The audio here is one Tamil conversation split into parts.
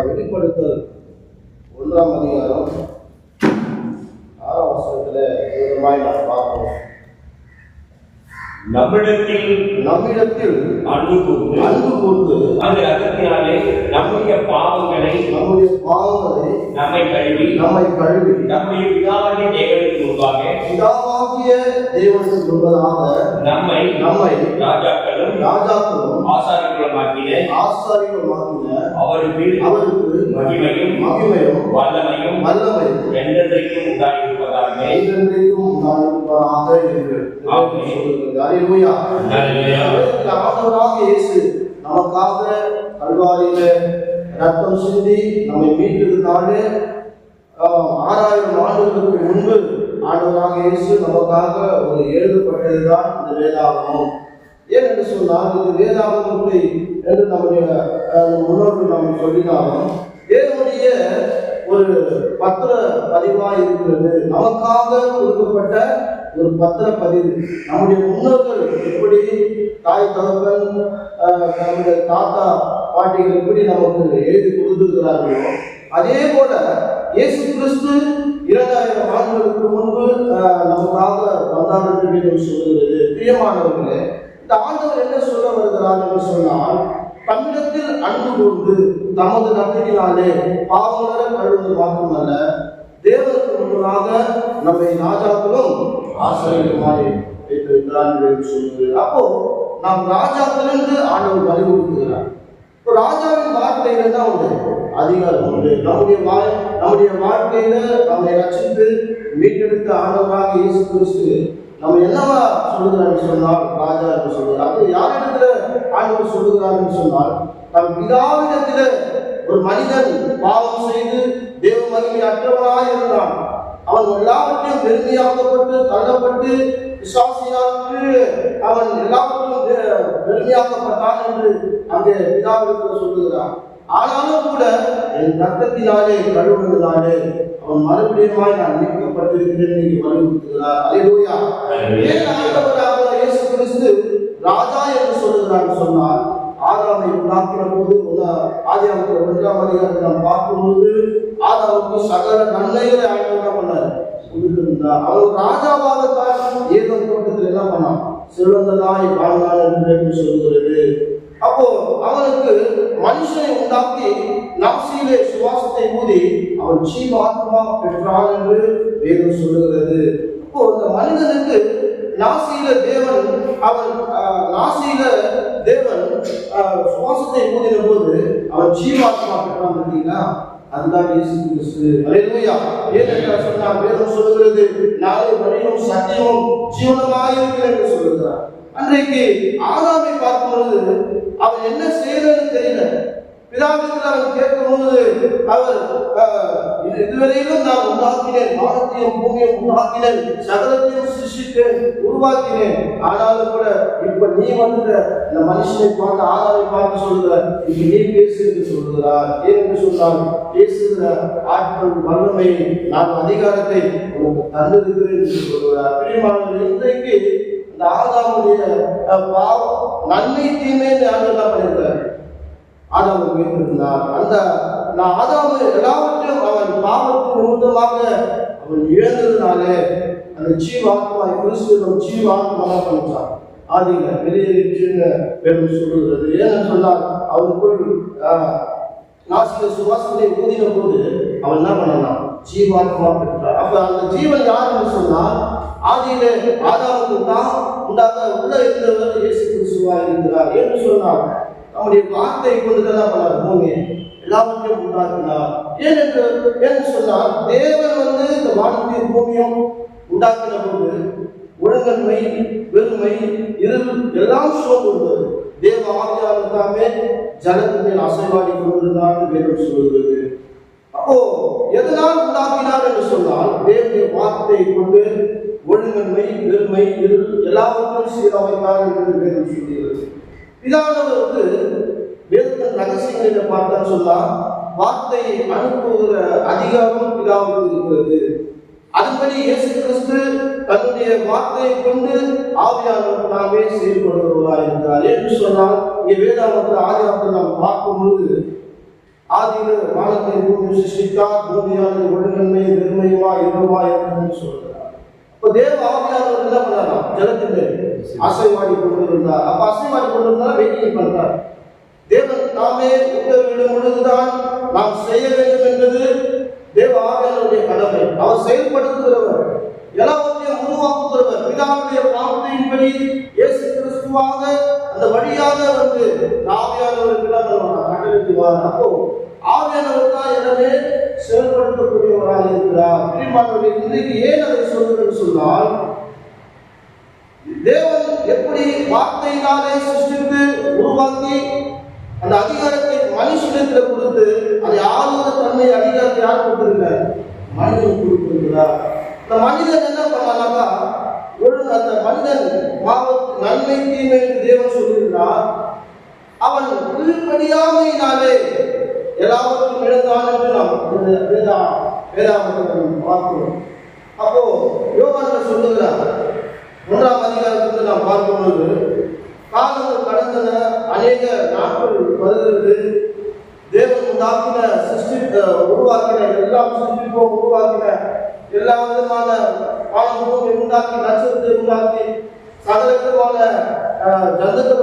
வெளிப்படுத்தல் ஒன்றாம் அதிகாரம் ஆறாம் வசனத்துல விதமாய் நாம் பார்க்கிறோம் நம்மிடத்தில் நம்மிடத்தில் அன்பு கூர்ந்து அன்பு கூர்ந்து அந்த ரத்தத்தினாலே நம்முடைய பாவங்களை நம்முடைய பாவங்களை நம்மை கழுவி நம்மை கழுவி நம்முடைய பிதாவாகிய தேவனுக்கு முன்பாக பிதாவாகிய தேவனுக்கு முன்பதாக நம்மை நம்மை ராஜாக்களும் ராஜாக்களும் ஆக்கின ஆசாரியமாக்கின அவருக்கு அவருக்கு மகிமையும் மகிமையும் வல்லமையும் வல்லமையும் என்றென்றைக்கும் உண்டாயிருப்பதாக என்றென்றைக்கும் உண்டாயிருப்பதாக என்று இயேசு நமக்காக கல்வாரியில ரத்தம் சிந்தி நம்மை மீட்டதுனாலே ஆறாயிரம் ஆண்டுகளுக்கு முன்பு ஆண்டவராக இயேசு நமக்காக ஒரு எழுதப்பட்டதுதான் இந்த வேதாகமம். ஏன் என்று சொன்னால் இது வேதாகமத்தை என்று நம்முடைய முன்னோர்கள் நாம் சொல்லினாலும் தேவனுடைய ஒரு பத்திர பதிவாக இருக்கிறது. நமக்காக கொடுக்கப்பட்ட ஒரு பத்திர பதிவு. நம்முடைய முன்னோர்கள் எப்படி தாய் தகப்பன் நம்முடைய தாத்தா பாட்டிகள் எப்படி நமக்கு எழுதி கொடுத்திருக்கிறார்களோ அதே போல இயேசு கிறிஸ்து இரண்டாயிரம் ஆண்டுகளுக்கு முன்பு நமக்காக வந்தார் என்று சொல்லுகிறது. பிரியமானவர்களே இந்த ஆண்டவர் என்ன சொல்ல வருகிறார் என்று சொன்னால் தம்மிடத்தில் அன்பு கொண்டு தமது நம்பினாலே பாவங்கள கழுவது மாத்திரமல்ல தேவனுக்கு முன்பதாக நம்மை ராஜாக்களும் ஆசிரியருமாய் வைத்திருக்கிறார் என்று சொல்லுகிறது அப்போ நாம் ராஜாக்கள் என்று ஆண்டவர் வலியுறுத்துகிறார். இப்போ ராஜாவின் வார்த்தையில தான் உண்டு. அதிகாரம் உண்டு. நம்முடைய வாழ் நம்முடைய வாழ்க்கையில நம்மை ரச்சித்து மீட்டெடுத்த ஆண்டவராக இயேசு கிறிஸ்து நம்ம என்னவா சொல்லுகிறான்னு சொன்னால் ராஜா என்று சொல்லுகிறார் அது யாரிடத்துல ஆண்டவர் சொல்லுகிறாருன்னு சொன்னால் தன் பிதாவிடத்துல ஒரு மனிதன் பாவம் செய்து தேவ மகிமை அற்றவனாக இருந்தான். அவன் எல்லாவற்றையும் பெருமையாக்கப்பட்டு தள்ளப்பட்டு விசுவாசியாக்கு அவன் எல்லாவற்றையும் பெருமையாக்கப்பட்டான் என்று அங்கே பிதாவிடத்தில் சொல்லுகிறான் ஆனாலும் கூட என் ரத்தத்தினாலே கழுவுனதினாலே அவன் மறுபடியுமாய் நான் மீட்கப்பட்டிருக்கிறேன் என்று வலியுறுத்துகிறார் அல்லேலூயா ஏன் ஆண்டவராக இயேசு கிறிஸ்து ராஜா என்று சொல்லுகிறார் சொன்னால் ஆதாமை உண்டாக்கின போது ஆதியாமத்தில் ஒன்றாம் அதிகாரத்தில் நாம் பார்க்கும்போது ஆதாமுக்கு சகல நன்மைகளை ஆண்டவர் பண்ணார்? கொடுத்திருந்தார் அவர் ராஜாவாகத்தான் ஏதோ தோட்டத்தில் என்ன பண்ணான்? சிறந்ததாய் வாழ்ந்தான் என்று வேதம் சொல்கிறது. அப்போ அவனுக்கு மனுஷனை உண்டாக்கி நாசியிலே சுவாசத்தை ஊதி அவன் ஜீவாத்மா பெற்றான் என்று வேதம் சொல்லுகிறது. இப்போ இந்த மனிதனுக்கு நாசியில தேவன் அவன் நாசியில தேவன் சுவாசத்தை ஊதின போது அவன் ஜீவாத்மா பெற்றான் பார்த்தீங்களா? அதுதான் இயேசு கிறிஸ்து. அல்லேலூயா ஏனென்றால் சொன்னால் வேதம் சொல்லுகிறது நாளை வழியும் சத்தியமும் ஜீவனமாக இருக்கிறது என்று சொல்லுகிறார். அன்றைக்கு ஆதாமை பார்க்கும் பொழுது அவன் என்ன செய்யறதுன்னு தெரியல. பிதாவிற்கு அவன் கேட்க பொழுது அவர் இதுவரையிலும் நான் உண்டாக்கினேன் வானத்தையும் பூமியையும் உண்டாக்கினேன் சகலத்தையும் சிருஷ்டித்தேன் உருவாக்கினேன். ஆனாலும் கூட இப்ப நீ வந்த இந்த மனுஷனை பார்த்து ஆதாரை பார்த்து சொல்லுகிற இப்ப நீ பேசு என்று சொல்லுகிறார். ஏன் என்று சொன்னால் பேசுகிற ஆற்றல் வல்லமை நான் அதிகாரத்தை உனக்கு தந்திருக்கிறேன் என்று சொல்லுகிறார். பிரியமானவர்களே, இன்றைக்கு இந்த ஆதாமுடைய பாவம் நன்மை தீமை என்று ஆண்டு என்ன பண்ணியிருக்கிறார்? ஆதாமை மீண்டிருந்தார் அந்த நான் ஆதாவது எல்லாவற்றையும் அவன் பாவத்தின் நிமித்தமாக அவன் இழந்ததுனாலே அந்த ஜீவாத்மா கிறிஸ்துவம் ஜீவாத்மா பண்ணிச்சான் ஆதிங்க வெளியேறிச்சுன்னு வேதம் சொல்லுகிறது. ஏன்னு சொன்னால் அவனுக்குள் போய் நாசிக சுவாசத்தை ஊதின போது அவன் என்ன பண்ணலாம்? ஜீவாத்மா பெற்றார் அப்ப அந்த ஜீவன் யாருன்னு சொன்னால் ஆதியிலே ஆதாமுக்கு தான் உண்டாக உள்ள இருந்தவர் இயேசு கிறிஸ்துவா இருக்கிறார். என்று சொன்னார் நம்முடைய வார்த்தை கொண்டு பண்ணார் பூமியை எல்லாவற்றையும் உண்டாக்கினார். ஏன் என்று ஏன்னு சொன்னால் தேவன் வந்து இந்த வானத்தையும் பூமியும் உண்டாக்கின போது ஒழுங்கன்மை வெறுமை இருள் எல்லாம் சோர்ந்தது தேவ ஆவியானவர் தாமே ஜனத்தின் மேல் அசைவாடி கொண்டிருந்தார் என்று வேதம் சொல்கிறது அப்போ எதனால் உண்டாக்கினார் என்று சொன்னால் தேவனுடைய வார்த்தையை கொண்டு ஒழுங்கன்மை வெறுமை இருள் எல்லாவற்றையும் சீரமைத்தார் என்று வேதம் சொல்கிறது இதாவது வந்து வேதத்தின் ரகசியங்களை பார்த்தா சொன்னா வார்த்தையை அனுப்புகிற அதிகாரம் பிதாவுக்கு இருக்கிறது. அதுபடி இயேசு கிறிஸ்து தன்னுடைய வார்த்தையை கொண்டு ஆவியானவர் தாமே செயல்படுகிறவராக இருக்கிறார். என்று சொன்னால் இங்கே வேதாமத்தில் ஆதியாமத்தில் நாம் பார்க்கும் பொழுது ஆதியில் வானத்தை பூமி சிருஷ்டித்தார் பூமியானது ஒழுங்கன்மை வெறுமையுமா இருமா என்று சொல்றார் இப்போ தேவ ஆவியானவர் என்ன பண்ணாராம் ஜலத்தில் அசைவாடி கொண்டு இருந்தார் அப்ப அசைவாடி கொண்டு இருந்தா வெயிட்டிங் பண்றார் தேவன் நாமே உத்தரவிடும் பொழுதுதான் நாம் செய்ய வேண்டும் என்பது தேவ ஆவியானவருடைய கடமை. அவர் செயல்படுத்துகிறவர். எல்லாவற்றையும் உருவாக்குகிறவர். பிதாவுடைய வார்த்தையின்படி இயேசு கிறிஸ்துவாக அந்த வழியாக வந்து ஆவியானவருக்கு என்ன பண்ணுவார் கட்டளிட்டுவார் அப்போ ஆவியானவர் தான் எனவே செயல்படுத்தக்கூடியவராக இருக்கிறார் இன்றைக்கு ஏன் அதை சொல்கிறேன்னு தேவன் எப்படி வார்த்தையினாலே சிருஷ்டித்து உருவாக்கி அந்த அதிகாரத்தை மனுஷனிடத்தில் கொடுத்து அதை ஆளுகிற தன்மை அதிகாரத்தை யார் கொடுத்திருக்கார் மனிதன் கொடுத்திருக்கிறார். இந்த மனிதன் என்ன பண்ணலாம்னா ஒழுங்கு அந்த மனிதன் பாவத்து நன்மை தீமை என்று தேவன் சொல்லியிருந்தார் அவன் கீழ்ப்படியாமையினாலே எல்லாவற்றும் இழந்தான் என்று நாம் வேதா வேதாமத்தில் பார்க்கிறோம். அப்போ யோகானவர் சொல்லுகிறார் மூன்றாம் அதிகாரத்தில் நாம் பார்க்கும்போது காலங்கள் கடந்தன அநேக நாட்கள் வருகிறது. தேவன் உண்டாக்கின சிருஷ்டி உருவாக்கின எல்லாம் சிருஷ்டிப்போம் உருவாக்கின எல்லா விதமான வானபூமி உண்டாக்கி நட்சத்திரத்தை உண்டாக்கி சகல விதமான அஹ்,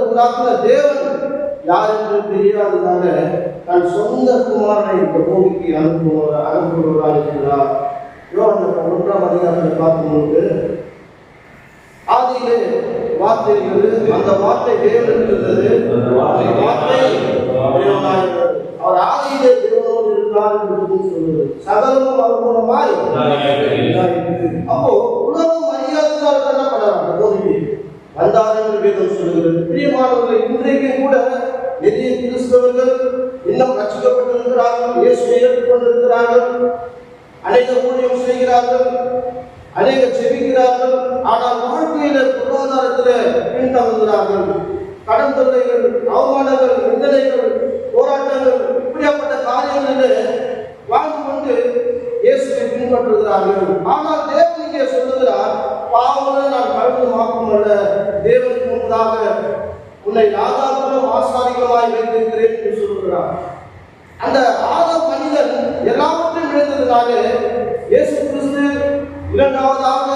உண்டாக்கின தேவன் யார் என்று தெரியாததால தன் சொந்த குமாரனை இந்த பூமிக்கு அனுப்புவார் அனுப்புவராக இருக்கிறார் யோகன் ஒன்றாம் அதிகாரத்தை பார்க்கும்போது ஆதியிலே வார்த்தை இருந்தது அந்த வார்த்தை தேவன் இருந்தது வார்த்தை. அவர் ஆதியிலே தேவனோடு இருந்தார் என்று சொல்லுது சகலமும் அவர் மூலமாய். அப்போ உலகம் அறியாததால் என்ன பண்ணாங்க போதிக்கு வந்தார் என்று வேதம் சொல்லுகிறது பிரியமானவர்கள் இன்றைக்கு கூட நிறைய கிறிஸ்தவர்கள் இன்னும் ரட்சிக்கப்பட்டிருக்கிறார்கள் இயேசுவை ஏற்றுக்கொண்டிருக்கிறார்கள் அநேக ஊழியம் செய்கிறார்கள் அநேகர் செவிக்கிறார்கள் ஆனால் வாழ்க்கையில பொருளாதாரத்தில் பின்தங்குகிறார்கள். கடன் தொல்லைகள் அவமானங்கள் நிந்தனைகள் போராட்டங்கள் இப்படியாப்பட்ட காரியங்களில் வாழ்ந்து கொண்டு இயேசுவை பின்பற்றுகிறார்கள். ஆனால் தேவன் இங்கே சொல்லுகிறார் பாவங்களை நான் கழுத்து அல்ல தேவனுக்கு முன்பதாக உன்னை ராஜாக்களும் ஆசாரிகமாய் வைத்திருக்கிறேன் என்று சொல்லுகிறார். அந்த ஆதாம் மனிதன் எல்லாவற்றையும் இழந்ததுனாலே இயேசு கிறிஸ்து இரண்டாவதாக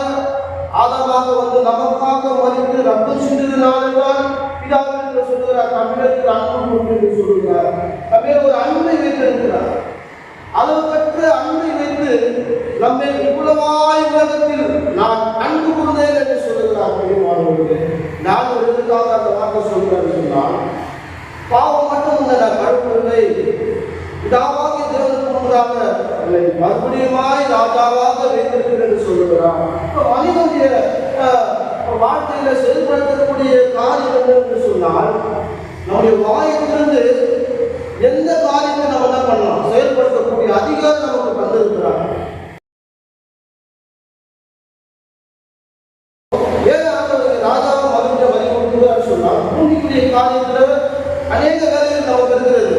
ஆதமாக வந்து நமக்காக மறித்து ரத்தம் சென்றதுனால்தான் தான் பிதாவிற்கு சொல்லுகிறார் தமிழருக்கு அன்பு உண்டு என்று சொல்லுகிறார். தமிழர் ஒரு அன்பை வைத்திருக்கிறார். அளவுக்கற்ற அன்பை வைத்து நம்மை இவ்வளவாய் உலகத்தில் நான் அன்பு கூர்ந்தேன் என்று சொல்லுகிறார் பெரியமானவர்களே. நான் ஒரு எதுக்காக அந்த வார்த்தை சொல்கிறேன் சொன்னால் பாவம் மட்டும் இல்லை நான் கடவுளை பிதாவாகி தேவனுக்கு என்னை மறுபடியுமாய் ராஜாவாக வைத்திருக்கிறேன் என்று சொல்லுகிறான். மனிதனுடைய வாழ்க்கையில செயல்படுத்தக்கூடிய காரியம் என்ன என்று சொன்னால் நம்முடைய வாயிலிருந்து எந்த காரியத்தை நம்ம என்ன பண்ணலாம்? செயல்படுத்தக்கூடிய அதிகாரம் நமக்கு தந்திருக்கிறார் ஏன் மறுபடியும் ராஜாவும் மகன்கிட்ட வரி கொடுக்கிறார் சொன்னால் பூமிக்குரிய காரியத்துல அநேக வேலைகள் நமக்கு இருக்கிறது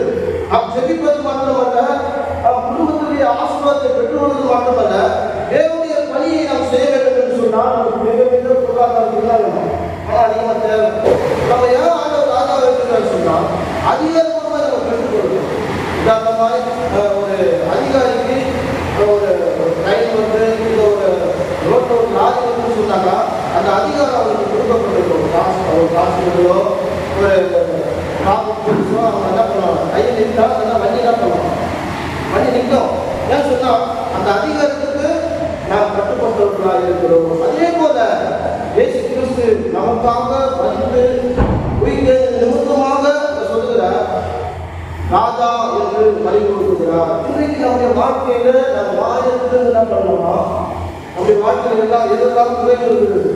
நாம் ஜெபிப்பது மட்டுமல்ல நம் குடும்பத்துடைய ஆசீர்வாதத்தை பெற்றுக்கொள்வது மட்டுமல்ல தேவனுடைய பணியை நாம் செய்ய வேண்டும் என்று சொன்னால் நமக்கு மிக மிக பொருளாதாரத்துக்கு தான் வேணும் ஆனால் அதிகமாக தேவை நம்ம ஏன் ஆண்டவர் ராஜா வைக்கிறார் சொன்னால் அதிகாரமாக நம்ம பெற்றுக்கொள்கிறோம். உதாரணமாய் அஹ், ஒரு அதிகாரிக்கு ஒரு ட்ரெயின் வந்து இல்லை ஒரு ரோட்டில் ஒரு லாரி வந்து சொன்னாக்கா அந்த அதிகாரம் அவருக்கு கொடுக்கப்பட்டிருக்கும். ஒரு காசு ஒரு காசு கொடுவோ ஒரு காப்பு கொடுத்தோ அவங்க என்ன பண்ணுவாங்க? கையில் நின்றா இல்லைன்னா வண்டி என்ன பண்ணுவாங்க. வண்டி நிற்கும். ஏன் சொன்னால் அந்த அதிகாரத்துக்கு நாம் கட்டுப்பட்டவர்களாக இருக்கிறோம். அதே போல இயேசு கிறிஸ்து நமக்காக வந்து உயிர் நிமித்தமாக சொல்லுகிறார் ராஜா என்று பறி கொடுக்கிறார் இன்றைக்கு நம்முடைய வாழ்க்கையில நம்ம வாயத்திலிருந்து என்ன பண்ணணும் நம்முடைய வாழ்க்கையில எல்லாம் எதெல்லாம் குறை இருக்கிறது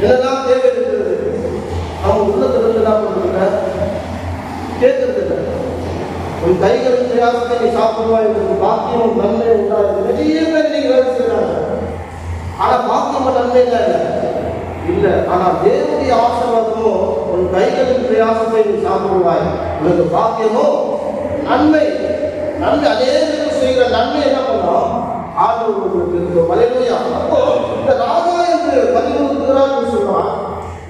எதெல்லாம் தேவை இருக்கிறது நம்ம உள்ளத்திலிருந்து என்ன பண்ணுறாங்க கேட்கறது இல்லை உன் கைகள் பிரயாசத்தை நீ சாப்பிடுவாய் உனக்கு பாக்கியம் நன்மை உண்டாது நிறைய பேர் இன்னைக்கு வேலை செய்யறாங்க ஆனா பாக்கியம் நன்மை இல்லை. இல்ல ஆனா தேவனுடைய ஆசீர்வாதமோ உன் கைகளின் பிரயாசத்தை நீ சாப்பிடுவாய். உனக்கு பாக்கியமோ நன்மை. நன்மை அதே செய்கிற நன்மை என்ன பண்ணலாம் ஆண்டவர் உங்களுக்கு இருக்கு அப்போ இந்த ராஜா என்று பதிவுறுத்துகிறார் என்று சொன்னால்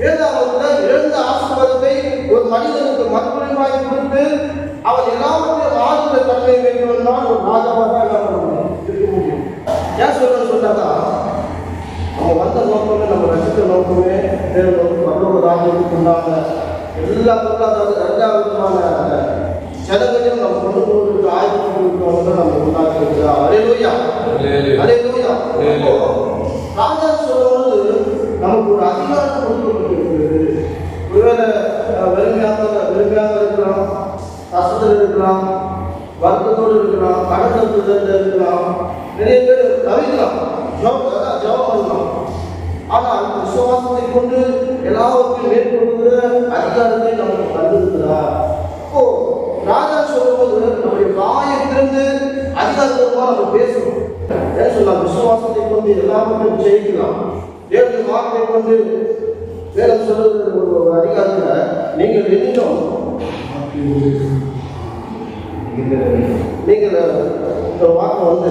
வேதாகமத்தில் இழந்த ஆசீர்வாதத்தை ஒரு மனிதனுக்கு மறுபடியும் கொடுத்து அவன் எல்லாவற்றையும் ஆளுகிற தன்மை வேண்டும் என்றால் ஒரு ராஜாவாக தான் என்ன பண்ண முடியும் இருக்க முடியும். ஏன் சொல்றேன்னு சொன்னாக்கா நம்ம வந்த நோக்கமே நம்ம ரசித்த நோக்கமே வேறு நோக்கம் மற்றொரு ராஜ்யத்துக்கு உண்டான எல்லா பொருளாதார எல்லா செலவையும் நம்ம கொண்டு போகிறது போவதற்கு ஆயுதம் கொடுக்கணும் நம்ம உண்டாக்கி இருக்கிறோம் அலையிலோயா. அலையிலோயா ராஜா சொல்லும்போது நமக்கு ஒரு அதிகாரம் கொடுக்கப்பட்டிருக்கிறது ஒருவேளை வெறுமையாக வெறுமையாக இருக்கலாம் கஷ்டத்தில் இருக்கலாம் வருத்தத்தோடு இருக்கலாம் கடத்தத்தில் இருக்கலாம் நிறைய பேர் தவிக்கலாம். ஜெபம் பண்ணலாம் ஆனால் விசுவாசத்தை கொண்டு எல்லாவற்றையும் மேற்கொள்கிற அதிகாரத்தை நமக்கு தந்திருக்கிறார். அப்போ ராஜா சொல்லும்போது நம்முடைய வாயத்திலிருந்து அதிகாரத்தமாக நம்ம பேசணும் ஏன் சொல்லலாம் விசுவாசத்தை கொண்டு எல்லாவற்றையும் ஜெயிக்கலாம் ஏழு வார்த்தை கொண்டு வேதம் சொல்றது ஒரு அதிகாரத்தில் நீங்கள் எண்ணினோம். நீங்கள் இந்த வார்த்தை வந்து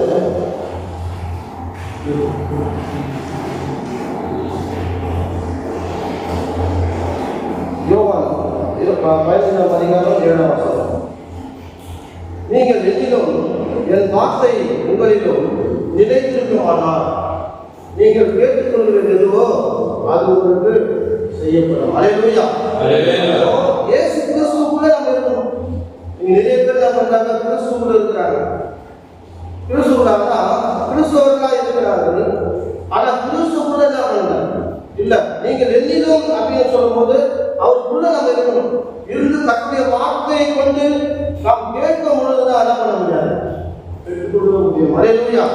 யோவான் இது ப- அதிகாரம் ஏழாம் வசனம். நீங்கள் எண்ணிலும் என் வார்த்தை உங்களிலும் நிலைத்திருக்குமானால் நீங்கள் கேட்டுக்கொள்வது எதுவோ அது உங்களுக்கு செய்யப்படும் அலையா. இயேசு கிறிஸ்துக்குள்ள நம்ம இருக்கணும். நீங்க நிறைய பேர் என்ன பண்றாங்க கிறிஸ்துக்குள்ள இருக்கிறாங்க. கிறிஸ்துக்குள்ளாக கிறிஸ்துவர்களா இருக்கிறார்கள். ஆனா கிறிஸ்துக்குள்ள என்ன பண்ணல இல்ல நீங்கள் எண்ணிலும் அப்படின்னு சொல்லும்போது அவருக்குள்ள நம்ம இருக்கணும். இருந்து தன்னுடைய வார்த்தையை கொண்டு நாம் கேட்கும் பொழுதுதான் என்ன பண்ண முடியாது? பெற்றுக்கொள்ள முடியும். அலையா